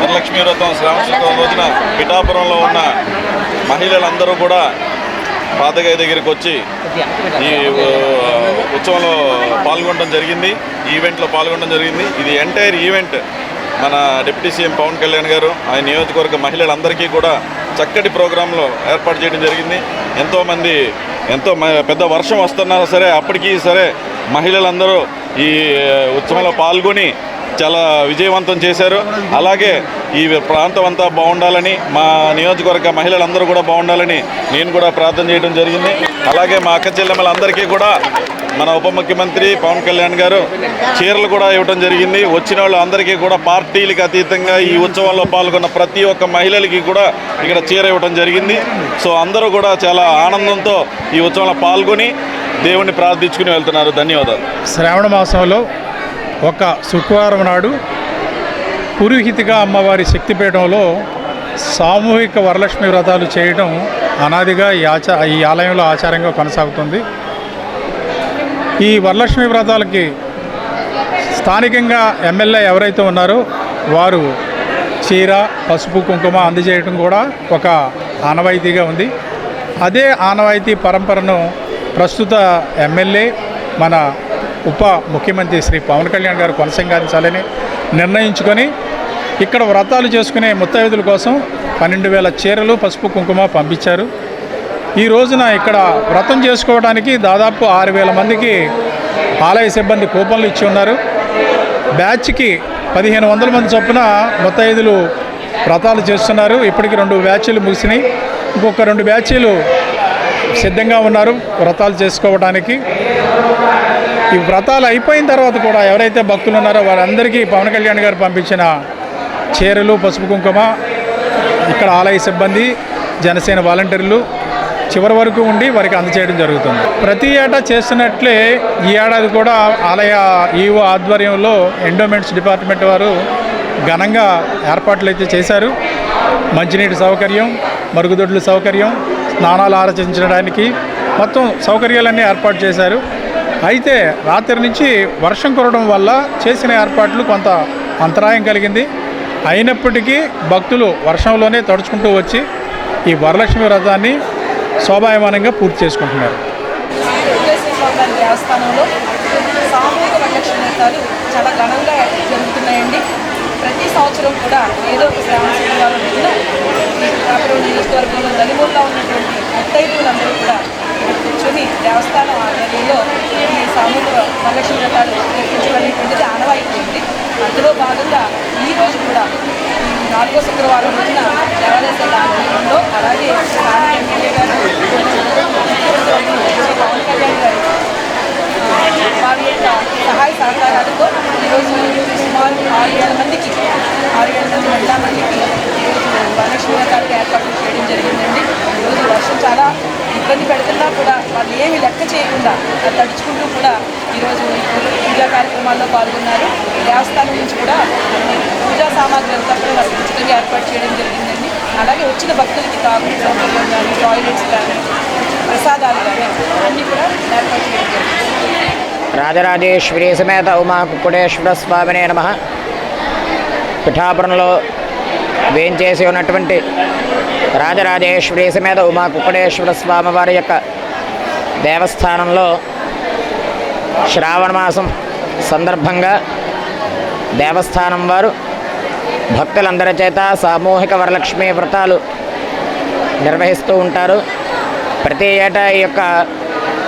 వరలక్ష్మి వ్రతం శ్రావణ రోజున పిఠాపురంలో ఉన్న మహిళలందరూ కూడా పాతగాయ దగ్గరికి వచ్చి ఈ ఉత్సవంలో పాల్గొనడం జరిగింది. ఈవెంట్లో పాల్గొనడం జరిగింది. ఇది ఎంటైర్ ఈవెంట్. మన డిప్యూటీ సీఎం పవన్ కళ్యాణ్ గారు ఆయన నియోజకవర్గ మహిళలందరికీ కూడా చక్కటి ప్రోగ్రాంలో ఏర్పాటు చేయడం జరిగింది. ఎంతోమంది ఎంతో మ- పెద్ద వర్షం వస్తున్నా సరే అప్పటికీ సరే మహిళలందరూ ఈ ఉత్సవంలో పాల్గొని చాలా విజయవంతం చేశారు. అలాగే ఈ ప్రాంతం అంతా బాగుండాలని మా నియోజకవర్గ మహిళలందరూ కూడా బాగుండాలని నేను కూడా ప్రార్థన చేయడం జరిగింది. అలాగే మా అక్క చెల్లెమ్మలందరికీ కూడా మన ఉప ముఖ్యమంత్రి పవన్ కళ్యాణ్ గారు చీరలు కూడా ఇవ్వడం జరిగింది. వచ్చిన వాళ్ళు అందరికీ కూడా పార్టీలకు అతీతంగా ఈ ఉత్సవంలో పాల్గొన్న ప్రతి ఒక్క మహిళలకి కూడా ఇక్కడ చీర ఇవ్వడం జరిగింది. సో అందరూ కూడా చాలా ఆనందంతో ఈ ఉత్సవంలో పాల్గొని దేవుణ్ణి ప్రార్థించుకుని వెళ్తున్నారు. ధన్యవాదాలు. శ్రావణ మాసంలో ఒక శుక్రవారం నాడు పురోహితిగా అమ్మవారి శక్తిపీఠంలో సామూహిక వరలక్ష్మి వ్రతాలు చేయడం అనాదిగా ఈ ఆచా ఈ ఆలయంలో ఆచారంగా కొనసాగుతుంది. ఈ వరలక్ష్మి వ్రతాలకి స్థానికంగా ఎమ్మెల్యే ఎవరైతే ఉన్నారో వారు చీర పసుపు కుంకుమ అందజేయడం కూడా ఒక ఆనవాయితీగా ఉంది. అదే ఆనవాయితీ పరంపరను ప్రస్తుత ఎమ్మెల్యే మన ఉప ముఖ్యమంత్రి శ్రీ పవన్ కళ్యాణ్ గారు కొనసాగించాలని నిర్ణయించుకొని ఇక్కడ వ్రతాలు చేసుకునే ముత్తైదుల కోసం పన్నెండు వేల చీరలు పసుపు కుంకుమ పంపించారు. ఈ రోజున ఇక్కడ వ్రతం చేసుకోవడానికి దాదాపు ఆరు వేల మందికి ఆలయ సిబ్బంది కూపన్లు ఇచ్చి ఉన్నారు. బ్యాచ్కి పదిహేను వందల మంది చొప్పున ముత్తైదులు వ్రతాలు చేస్తున్నారు. ఇప్పటికి రెండు బ్యాచీలు ముగిసినాయి. ఇంకొక రెండు బ్యాచీలు సిద్ధంగా ఉన్నారు వ్రతాలు చేసుకోవడానికి ఈ వ్రతాలు అయిపోయిన తర్వాత కూడా ఎవరైతే భక్తులు ఉన్నారో వారందరికీ పవన్ కళ్యాణ్ గారు పంపించిన చీరలు పసుపు కుంకుమ ఇక్కడ ఆలయ సిబ్బంది జనసేన వాలంటీర్లు చివరి వరకు ఉండి వారికి అందచేయడం జరుగుతుంది. ప్రతి ఏటా చేస్తున్నట్లే ఈ ఏడాది కూడా ఆలయ ఈవో ఆధ్వర్యంలో ఎండోమెంట్స్ డిపార్ట్మెంట్ వారు ఘనంగా ఏర్పాట్లు అయితే చేశారు. మంచినీటి సౌకర్యం మరుగుదొడ్ల సౌకర్యం స్నానాలు ఆరచించడానికి మొత్తం సౌకర్యాలన్నీ ఏర్పాటు చేశారు. అయితే రాత్రి నుంచి వర్షం కురవడం వల్ల చేసిన ఏర్పాట్లు కొంత అంతరాయం కలిగింది. అయినప్పటికీ భక్తులు వర్షంలోనే తడుచుకుంటూ వచ్చి ఈ వరలక్ష్మి వ్రతాన్ని శోభాయమానంగా పూర్తి చేసుకుంటున్నారు. దేవస్థానంలో సామూహిక వరలక్ష్మి వ్రతాలు చాలా ఘనంగా జరుగుతున్నాయండి. ప్రతి సంవత్సరం కూడా ఏదో ఒక శ్రావణ శనివారం రోజున కాపురం నియోజకవర్గంలో నలుమూలలో ఉన్నటువంటి ముత్తైదులందరూ కూడా కూర్చొని దేవస్థానం ఆధ్వర్యంలో ఈ సామూహిక వరలక్ష్మి వ్రతాలు నిర్వహించడం ఆనవాయితీ అందులో భాగంగా ఈ రోజు కూడా నాలుగో శుక్రవారం రోజున దేవాలయ శాఖ ఆధ్వర్యంలో అలాగే స్థానిక ఎమ్మెల్యే గారు పవన్ కళ్యాణ్ గారు వారి యొక్క సహాయ సహకారాలతో ఈరోజు సుమారు ఆరు వేల మందికి ఆరు వేల మంది మహిళా మందికి ఈరోజు వరలక్ష్మి వ్రతాలకు ఏర్పాట్లు చేయడం జరిగిందండి. ఈరోజు వర్షం చాలా ఇబ్బంది పెడుతున్నా కూడా వాళ్ళు ఏమి లెక్క చేయకుండా అది తడుచుకుంటూ కూడా ఈరోజు పూజా కార్యక్రమాల్లో పాల్గొన్నారు. దేవస్థానం నుంచి కూడా పూజా సామాగ్రి అంతా కూడా వాళ్ళకి ఉచితంగా ఏర్పాటు చేయడం జరిగిందండి. అలాగే వచ్చిన భక్తులకి తాగు సౌకర్యం కానీ టాయిలెట్స్ కానీ ప్రసాదాలు కానీ అన్నీ కూడా ఏర్పాటు రాజరాజేశ్వరి సమేత ఉమా కుక్కుడేశ్వర స్వామినే నమ. పిఠాపురంలో వేంచేసి ఉన్నటువంటి రాజరాజేశ్వరి సమేత ఉమా కుక్కుడేశ్వర స్వామి వారి యొక్క దేవస్థానంలో శ్రావణ మాసం సందర్భంగా దేవస్థానం వారు భక్తులందరి చేత సామూహిక వరలక్ష్మి వ్రతాలు నిర్వహిస్తూ ఉంటారు. ప్రతి ఏటా ఈ యొక్క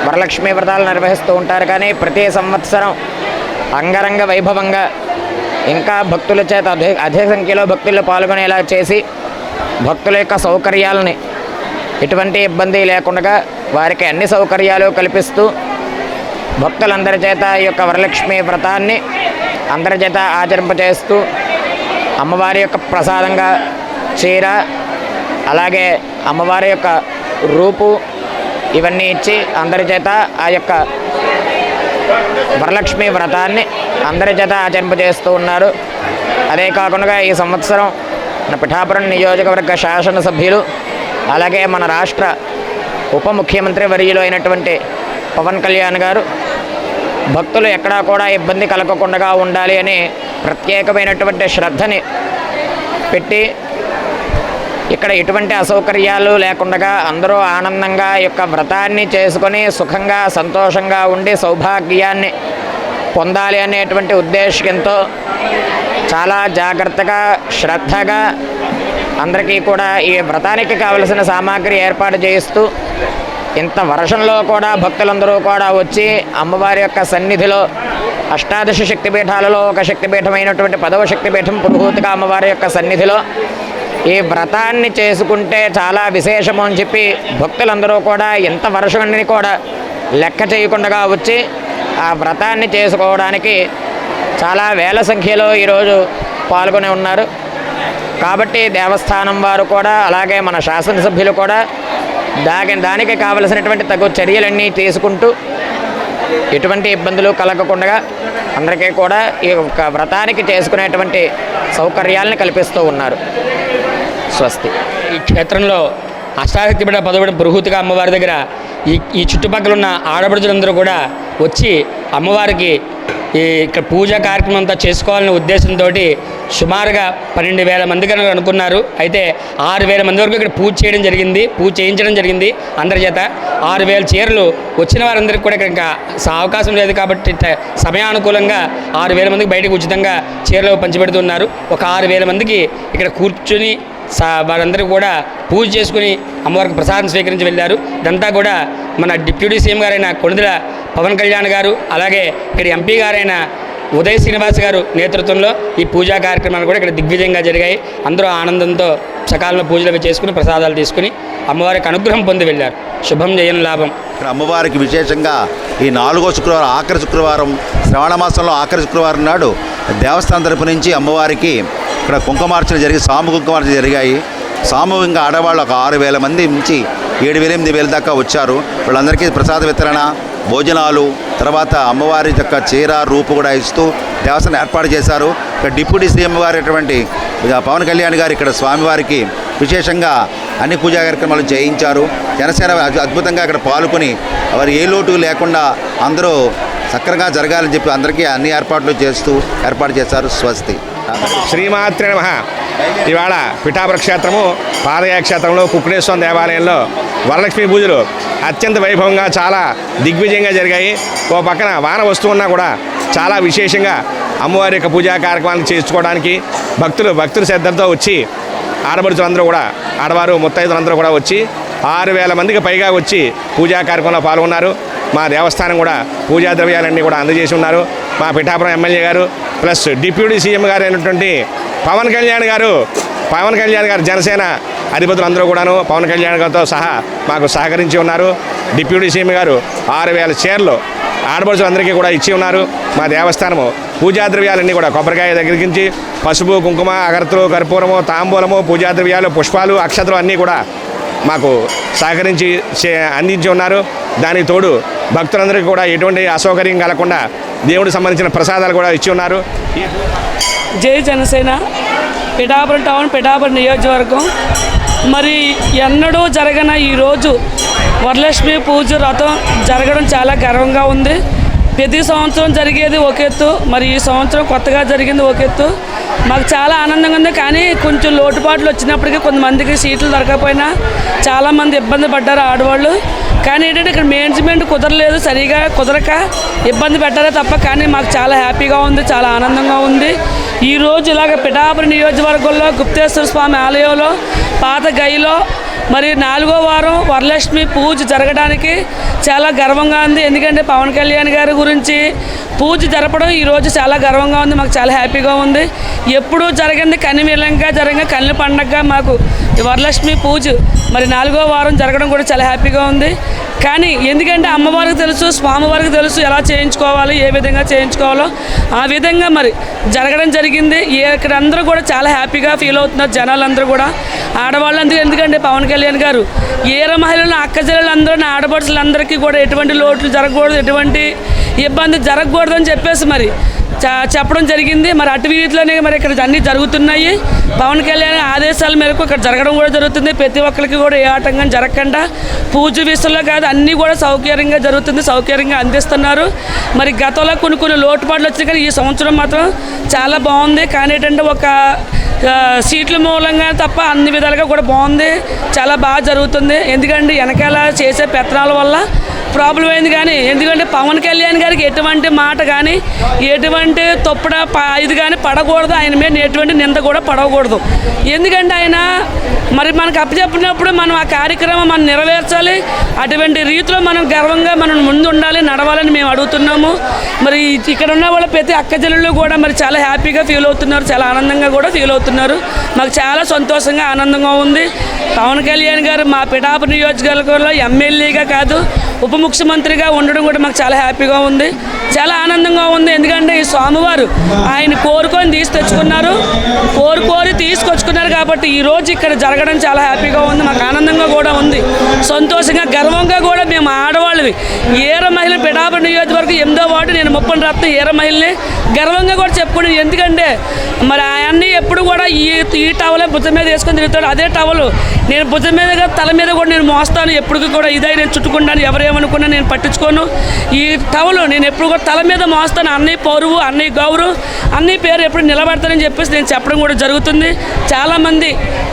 వరలక్ష్మి వ్రతాలు నిర్వహిస్తూ ఉంటారు కానీ ప్రతి సంవత్సరం అంగరంగ వైభవంగా ఇంకా భక్తుల చేత అధిక అధిక సంఖ్యలో భక్తులు పాల్గొనేలా చేసి భక్తుల యొక్క సౌకర్యాలని ఎటువంటి ఇబ్బంది లేకుండా వారికి అన్ని సౌకర్యాలు కల్పిస్తూ భక్తులందరి చేత ఈ యొక్క వరలక్ష్మి వ్రతాన్ని అందరి చేత ఆచరింపజేస్తూ అమ్మవారి యొక్క ప్రసాదంగా చీర అలాగే అమ్మవారి యొక్క రూపు ఇవన్నీ ఇచ్చి అందరి చేత ఆ యొక్క వరలక్ష్మి వ్రతాన్ని అందరి చేత ఆచరింపజేస్తూ ఉన్నారు. అదే కాకుండా ఈ సంవత్సరం మన పిఠాపురం నియోజకవర్గ శాసనసభ్యులు అలాగే మన రాష్ట్ర ఉప ముఖ్యమంత్రి వర్యులు అయినటువంటి పవన్ కళ్యాణ్ గారు భక్తులు ఎక్కడా కూడా ఇబ్బంది కలగకుండా ఉండాలి అని ప్రత్యేకమైనటువంటి శ్రద్ధని పెట్టి ఇక్కడ ఎటువంటి అసౌకర్యాలు లేకుండా అందరూ ఆనందంగా యొక్క వ్రతాన్ని చేసుకొని సుఖంగా సంతోషంగా ఉండి సౌభాగ్యాన్ని పొందాలి అనేటువంటి ఉద్దేశంతో చాలా జాగ్రత్తగా శ్రద్ధగా అందరికీ కూడా ఈ వ్రతానికి కావలసిన సామాగ్రి ఏర్పాటు చేయిస్తూ ఇంత వర్షంలో కూడా భక్తులందరూ కూడా వచ్చి అమ్మవారి యొక్క సన్నిధిలో అష్టాదశ శక్తిపీఠాలలో ఒక శక్తిపీఠమైనటువంటి పదవ శక్తిపీఠం పురుహూతిగా అమ్మవారి యొక్క సన్నిధిలో ఈ వ్రతాన్ని చేసుకుంటే చాలా విశేషము అని చెప్పి భక్తులందరూ కూడా ఎంత వర్షాన్ని కూడా లెక్క చేయకుండా వచ్చి ఆ వ్రతాన్ని చేసుకోవడానికి చాలా వేల సంఖ్యలో ఈరోజు పాల్గొని ఉన్నారు. కాబట్టి దేవస్థానం వారు కూడా అలాగే మన శాసనసభ్యులు కూడా దాని దానికి కావలసినటువంటి తగు చర్యలన్నీ తీసుకుంటూ ఎటువంటి ఇబ్బందులు కలగకుండా అందరికీ కూడా ఈ యొక్క వ్రతానికి చేసుకునేటువంటి సౌకర్యాలను కల్పిస్తూ ఉన్నారు. స్వస్తి. ఈ క్షేత్రంలో అష్టాశక్తి బిడ్డ పదవిడ బృహూతిగా అమ్మవారి దగ్గర ఈ ఈ చుట్టుపక్కల ఉన్న ఆడపడుచులందరూ కూడా వచ్చి అమ్మవారికి ఈ ఇక్కడ పూజా కార్యక్రమం అంతా చేసుకోవాలనే ఉద్దేశంతో సుమారుగా పన్నెండు వేల మంది కనుక అనుకున్నారు. అయితే ఆరు వేల మంది వరకు ఇక్కడ పూజ చేయడం జరిగింది. పూజ చేయించడం జరిగింది అందరి చేత. ఆరు వేల చీరలు వచ్చిన వారందరికీ కూడా ఇక్కడ ఇంకా అవకాశం లేదు కాబట్టి సమయానుకూలంగా ఆరు వేల మందికి బయటకు ఉచితంగా చీరలు పంచిపెడుతున్నారు. ఒక ఆరు వేల మందికి ఇక్కడ కూర్చుని వారందరూ కూడా పూజ చేసుకుని అమ్మవారికి ప్రసాదం స్వీకరించి వెళ్ళారు. ఇదంతా కూడా మన డిప్యూటీ సీఎం గారైన కొణిదెల పవన్ కళ్యాణ్ గారు అలాగే ఇక్కడ ఎంపీ గారైన ఉదయ్ శ్రీనివాస్ గారు నేతృత్వంలో ఈ పూజా కార్యక్రమాలు కూడా ఇక్కడ దిగ్విజయంగా జరిగాయి. అందరూ ఆనందంతో సకాలంలో పూజలు అవి చేసుకుని ప్రసాదాలు తీసుకుని అమ్మవారికి అనుగ్రహం పొంది వెళ్ళారు. శుభం జయం లాభం. ఇక్కడ అమ్మవారికి విశేషంగా ఈ నాలుగో శుక్రవారం ఆఖరి శుక్రవారం శ్రవణ మాసంలో ఆఖరి శుక్రవారం నాడు దేవస్థానం తరపు నుంచి అమ్మవారికి ఇక్కడ కుంకుమార్చన జరిగి సాము కుంకుమార్చన జరిగాయి. సామూహికంగా ఆడవాళ్ళు ఒక ఆరు వేల మంది నుంచి ఏడు వేల ఎనిమిది వేల దాకా వచ్చారు. వాళ్ళందరికీ ప్రసాద వితరణ భోజనాలు తర్వాత అమ్మవారి యొక్క చీర రూపు కూడా ఇస్తూ దేవస్థానం ఏర్పాటు చేశారు. ఇక్కడ డిప్యూటీ సీఎం గారు ఇటువంటి ఇక పవన్ కళ్యాణ్ గారు ఇక్కడ స్వామివారికి విశేషంగా అన్ని పూజా కార్యక్రమాలు చేయించారు. జనసేన అద్భు- అద్భుతంగా ఇక్కడ పాల్గొని వారు ఏ లోటు లేకుండా అందరూ చక్కగా జరగాలని చెప్పి అందరికీ అన్ని ఏర్పాట్లు చేస్తూ ఏర్పాటు చేశారు స్వస్తి. శ్రీమాత్రే నమ. ఇవాళ పిఠాపుర క్షేత్రము పాదయ క్షేత్రంలో కుక్కుడేశ్వరం దేవాలయంలో వరలక్ష్మి పూజలు అత్యంత వైభవంగా చాలా దిగ్విజయంగా జరిగాయి. ఓ పక్కన వాన వస్తువున్నా కూడా చాలా విశేషంగా అమ్మవారి యొక్క పూజా కార్యక్రమాలు చేసుకోవడానికి భక్తులు భక్తుల శ్రద్ధలతో వచ్చి ఆడపడుచులందరూ కూడా ఆడవారు ముత్తైదులందరూ కూడా వచ్చి ఆరు వేల మందికి పైగా వచ్చి పూజా కార్యక్రమంలో పాల్గొన్నారు. మా దేవస్థానం కూడా పూజా ద్రవ్యాలన్నీ కూడా అందజేసి ఉన్నారు. మా పిఠాపురం ఎమ్మెల్యే గారు ప్లస్ డిప్యూటీ సీఎం గారు అయినటువంటి పవన్ కళ్యాణ్ గారు పవన్ కళ్యాణ్ గారు జనసేన అధిపతులు అందరూ కూడాను పవన్ కళ్యాణ్ గారితో సహా మాకు సహకరించి ఉన్నారు. డిప్యూటీ సీఎం గారు ఆరు వేల చీరలు ఆడపడుచులందరికీ కూడా ఇచ్చి ఉన్నారు. మా దేవస్థానము పూజా ద్రవ్యాలన్నీ కూడా కొబ్బరికాయ దగ్గర నుంచి పసుపు కుంకుమ అగరత్తులు కర్పూరము తాంబూలము పూజా ద్రవ్యాలు పుష్పాలు అక్షతలు అన్నీ కూడా మాకు సహకరించి చే- అందించి ఉన్నారు. దానికి తోడు భక్తులందరికీ కూడా ఎటువంటి అసౌకర్యం కలగకుండా దేవుడికి సంబంధించిన ప్రసాదాలు కూడా ఇచ్చి ఉన్నారు. జై జనసేన పిఠాపురం టౌన్ పిఠాపురం నియోజకవర్గం. మరి ఎన్నడూ జరగన ఈరోజు వరలక్ష్మి పూజ రథం జరగడం చాలా గర్వంగా ఉంది. ప్రతి సంవత్సరం జరిగేది ఒక ఎత్తు మరి ఈ సంవత్సరం కొత్తగా జరిగింది ఒక ఎత్తు. మాకు చాలా ఆనందంగా ఉంది కానీ కొంచెం లోటుపాట్లు వచ్చినప్పటికీ కొంతమందికి సీట్లు దొరకకపోయినా చాలామంది ఇబ్బంది పడ్డారు ఆడవాళ్ళు. కానీ ఏంటంటే ఇక్కడ మేనేజ్మెంట్ కుదరలేదు సరిగా కుదరక ఇబ్బంది పెట్టారే తప్ప కానీ మాకు చాలా హ్యాపీగా ఉంది చాలా ఆనందంగా ఉంది. ఈ రోజు ఇలాగ పిఠాపురి నియోజకవర్గంలో గుప్తేశ్వర స్వామి ఆలయంలో పాత గైలో మరి నాలుగో వారం వరలక్ష్మి పూజ జరగడానికి చాలా గర్వంగా ఉంది. ఎందుకంటే పవన్ కళ్యాణ్ గారి గురించి పూజ జరపడం ఈరోజు చాలా గర్వంగా ఉంది. మాకు చాలా హ్యాపీగా ఉంది. ఎప్పుడూ జరిగింది కనివిలంగా జరగ కళ్ళు పండగగా మాకు వరలక్ష్మి పూజ. మరి నాలుగో వారం జరగడం కూడా చాలా హ్యాపీగా ఉంది. కానీ ఎందుకంటే అమ్మవారికి తెలుసు స్వామివారికి తెలుసు ఎలా చేయించుకోవాలి ఏ విధంగా చేయించుకోవాలో. ఆ విధంగా మరి జరగడం జరిగింది. ఇక్కడ అందరూ కూడా చాలా హ్యాపీగా ఫీల్ అవుతున్నారు జనాలందరూ కూడా. ఆడవాళ్ళందరూ ఎందుకంటే పవన్ కళ్యాణ్ గారు ఏర మహిళలు అక్కజల్లందరూ ఆడపడుచులందరికీ కూడా ఎటువంటి లోట్లు జరగకూడదు ఎటువంటి ఇబ్బంది జరగకూడదని చెప్పేసి మరి చెప్పడం జరిగింది. మరి అటు వీధిలోనే మరి ఇక్కడ అన్నీ జరుగుతున్నాయి. పవన్ కళ్యాణ్ ఆదేశాల మేరకు ఇక్కడ జరగడం కూడా జరుగుతుంది. ప్రతి ఒక్కరికి కూడా ఏ ఆటంకం జరగకుండా పూజ విషయంలో కాదు అన్నీ కూడా సౌకర్యంగా జరుగుతుంది. సౌకర్యంగా అందిస్తున్నారు. మరి గతంలో కొన్ని కొన్ని లోటుపాట్లు వచ్చినాయి కానీ ఈ సంవత్సరం మాత్రం చాలా బాగుంది. కానీ ఏంటంటే ఒక సీట్ల మూలంగా తప్ప అన్ని విధాలుగా కూడా బాగుంది. చాలా బాగా జరుగుతుంది. ఎందుకంటే వెనకాల చేసే పెత్తనాల వల్ల ప్రాబ్లం అయింది కానీ ఎందుకంటే పవన్ కళ్యాణ్ గారికి ఎటువంటి మాట కానీ ఎటువంటి తొప్పడ ప- ఇది కానీ పడకూడదు. ఆయన మీద ఎటువంటి నింద కూడా పడకూడదు. ఎందుకంటే ఆయన మరి మనకు అప్పచెప్పినప్పుడు మనం ఆ కార్యక్రమం మనం నెరవేర్చాలి. అటువంటి రీతిలో మనం గర్వంగా మనం ముందు ఉండాలి నడవాలని మేము అడుగుతున్నాము. మరి ఇక్కడ ఉన్న వాళ్ళ ప్రతి అక్క చెల్లెళ్ళు కూడా మరి చాలా హ్యాపీగా ఫీల్ అవుతున్నారు. చాలా ఆనందంగా కూడా ఫీల్ అవుతున్నారు. మాకు చాలా సంతోషంగా ఆనందంగా ఉంది. పవన్ కళ్యాణ్ గారు మా పిఠాపు నియోజకవర్గంలో ఎమ్మెల్యేగా కాదు ఉప ముఖ్యమంత్రిగా ఉండడం కూడా మాకు చాలా హ్యాపీగా ఉంది. చాలా ఆనందంగా ఉంది. ఎందుకంటే ఈ స్వామివారు ఆయన కోరుకొని తీసి తెచ్చుకున్నారు. కోరుకోరి తీసుకొచ్చుకున్నారు కాబట్టి ఈ రోజు ఇక్కడ జరగడం చాలా హ్యాపీగా ఉంది. మాకు ఆనందంగా కూడా ఉంది. సంతోషంగా గర్వంగా కూడా మేము ఆడవాళ్ళు. ఆడవాళ్ళవి ఏర మహిళ పిఠాపు నియోజకవర్గం ఎనిమిదో వార్డు నేను ముప్పై రత్న ఏర మహిళని గర్వంగా కూడా చెప్పుకుని ఎందుకంటే మరి ఆయన్ని ఎప్పుడు కూడా ఈ ఈ టవలే భుజం మీద వేసుకొని తిరుగుతాడు. అదే టవలు నేను భుజం మీద తల మీద కూడా నేను మోస్తాను. ఎప్పటికీ కూడా ఇదై నేను చుట్టుకుంటాను. ఎవరేమనుకున్నా నేను పట్టించుకోను. ఈ టవలు నేను ఎప్పుడు కూడా తల మీద మోస్తాను. అన్నయ్య పౌరువు అన్నయ్య గౌరు అన్నయ్య పేరు ఎప్పుడు నిలబడతానని చెప్పేసి నేను చెప్పడం కూడా జరుగుతుంది. చాలామంది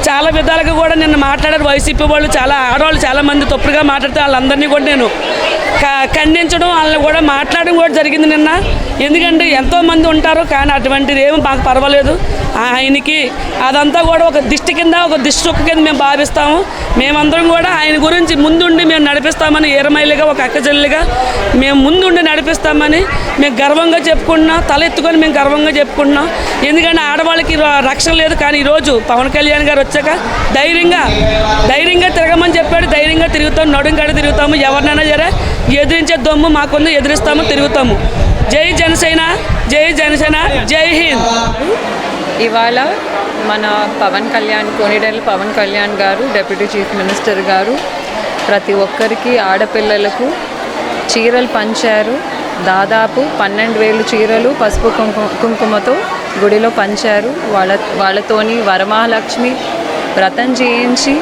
చాలా విధాలుగా కూడా నేను మాట్లాడారు. వైసీపీ వాళ్ళు చాలా ఆడవాళ్ళు చాలామంది తప్పుడుగా మాట్లాడితే వాళ్ళందరినీ కూడా నేను ఖండించడం వాళ్ళని కూడా మాట్లాడడం కూడా జరిగింది నిన్న. ఎందుకంటే ఎంతోమంది ఉంటారు కానీ అటువంటిది ఏమి మాకు పర్వాలేదు. ఆయనకి అదంతా కూడా ఒక దిష్టి కింద ఒక దిష్టి చుక్క కింద మేము భావిస్తాము. మేమందరం కూడా ఆయన గురించి ముందుండి మేము నడిపిస్తామని ఏరమైలుగా ఒక అక్కచెల్లిగా మేము ముందుండి నడిపిస్తామని మేము గర్వంగా చెప్పుకుంటున్నాం తల ఎత్తుకొని మేము గర్వంగా చెప్పుకుంటున్నాం. ఎందుకంటే ఆడవాళ్ళకి రక్షణ లేదు. కానీ ఈరోజు పవన్ కళ్యాణ్ గారు వచ్చాక ధైర్యంగా ధైర్యంగా తిరగమని చెప్పాడు. ధైర్యంగా తిరుగుతాం నడుం కడ తిరుగుతాము. ఎవరినైనా సరే ఎదిరించే దొమ్ము మాకుంది ఎదిరిస్తాము తిరుగుతాము. జై జనసేన జై జనసేన జై హింద్. ఇవాళ మన పవన్ కళ్యాణ్ కోనిడెల్ పవన్ కళ్యాణ్ గారు డిప్యూటీ చీఫ్ మినిస్టర్ గారు ప్రతి ఒక్కరికి ఆడపిల్లలకు చీరలు పంచారు. దాదాపు పన్నెండు వేలు చీరలు పసుపు కుంకుమ కుంకుమతో గుడిలో పంచారు. వాళ్ళ వాళ్ళతోని వరమహాలక్ష్మి వ్రతం చేయించి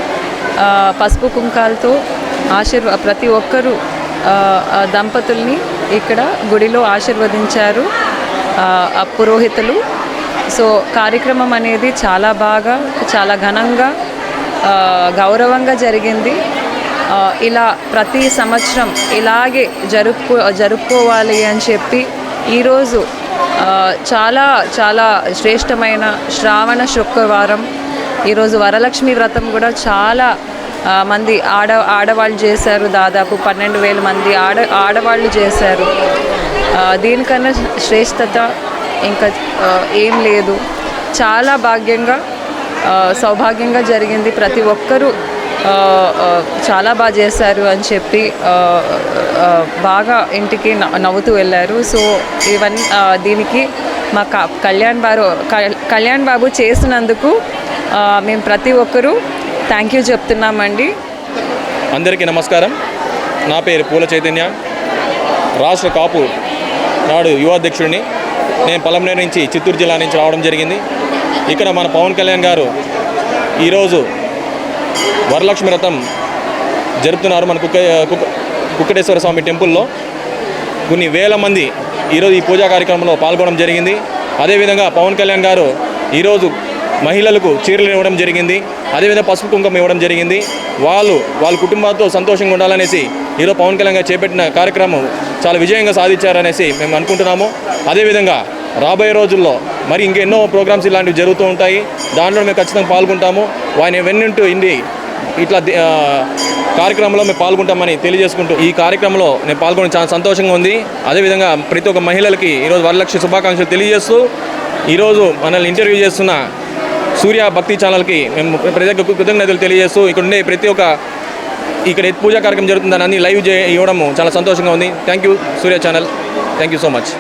పసుపు కుంకాలతో ఆశీర్వా ప్రతి ఒక్కరూ దంపతుల్ని ఇక్కడ గుడిలో ఆశీర్వదించారు ఆ, పురోహితులు. సో కార్యక్రమం అనేది చాలా బాగా చాలా ఘనంగా గౌరవంగా జరిగింది. ఇలా ప్రతి సంవత్సరం ఇలాగే జరుపుకో జరుపుకోవాలి అని చెప్పి ఈరోజు చాలా చాలా శ్రేష్టమైన శ్రావణ శుక్రవారం ఈరోజు వరలక్ష్మి వ్రతం కూడా చాలా మంది ఆడ ఆడవాళ్ళు చేశారు దాదాపు పన్నెండు వేల మంది ఆడ ఆడవాళ్ళు చేశారు. దీనికన్నా శ్రేష్టత ఇంకా ఏం లేదు. చాలా భాగ్యంగా సౌభాగ్యంగా జరిగింది. ప్రతి ఒక్కరూ చాలా బాగా చేశారు అని చెప్పి బాగా ఇంటికి నవ్వుతూ వెళ్ళారు. సో ఇవన్నీ దీనికి మా క- కళ్యాణ్ బాబు కళ్యాణ్ బాబు చేసినందుకు మేము ప్రతి ఒక్కరూ థ్యాంక్ యూ చెప్తున్నామండి అందరికీ నమస్కారం. నా పేరు పూల చైతన్య. రాష్ట్ర కాపు నాడు యువాధ్యక్షుడిని నేను పలంనేరు నుంచి చిత్తూరు జిల్లా నుంచి రావడం జరిగింది. ఇక్కడ మన పవన్ కళ్యాణ్ గారు ఈరోజు వరలక్ష్మి రథం జరుపుతున్నారు మన కుక్క కుక్క కుక్కటేశ్వర స్వామి టెంపుల్లో. కొన్ని వేల మంది ఈరోజు ఈ పూజా కార్యక్రమంలో పాల్గొనడం జరిగింది. అదేవిధంగా పవన్ కళ్యాణ్ గారు ఈరోజు మహిళలకు చీరలు ఇవ్వడం జరిగింది. అదేవిధంగా పసుపు కుంకుమ ఇవ్వడం జరిగింది. వాళ్ళు వాళ్ళ కుటుంబాలతో సంతోషంగా ఉండాలనేసి ఈరోజు పవన్ కళ్యాణ్ గారు చేపట్టిన కార్యక్రమం చాలా విజయంగా సాధించారనేసి మేము అనుకుంటున్నాము. అదేవిధంగా రాబోయే రోజుల్లో మరి ఇంకెన్నో ప్రోగ్రామ్స్ ఇలాంటివి జరుగుతూ ఉంటాయి. దాంట్లో మేము ఖచ్చితంగా పాల్గొంటాము. ఆయన వెన్నుంటూ ఇండి ఇట్లా కార్యక్రమంలో మేము పాల్గొంటామని తెలియజేసుకుంటూ ఈ కార్యక్రమంలో నేను పాల్గొని చాలా సంతోషంగా ఉంది. అదేవిధంగా ప్రతి ఒక్క మహిళలకి ఈరోజు వరలక్ష్మి శుభాకాంక్షలు తెలియజేస్తూ ఈరోజు మనల్ని ఇంటర్వ్యూ చేస్తున్న సూర్య భక్తి ఛానల్కి మేము ప్రజలకు కృతజ్ఞతలు తెలియజేస్తూ ఇక్కడ ఉండే ప్రతి ఒక్క ఇక్కడ పూజా కార్యక్రమం జరుగుతుందని అన్ని లైవ్ చే ఇవ్వడము చాలా సంతోషంగా ఉంది. Thank you Surya channel. Thank you so much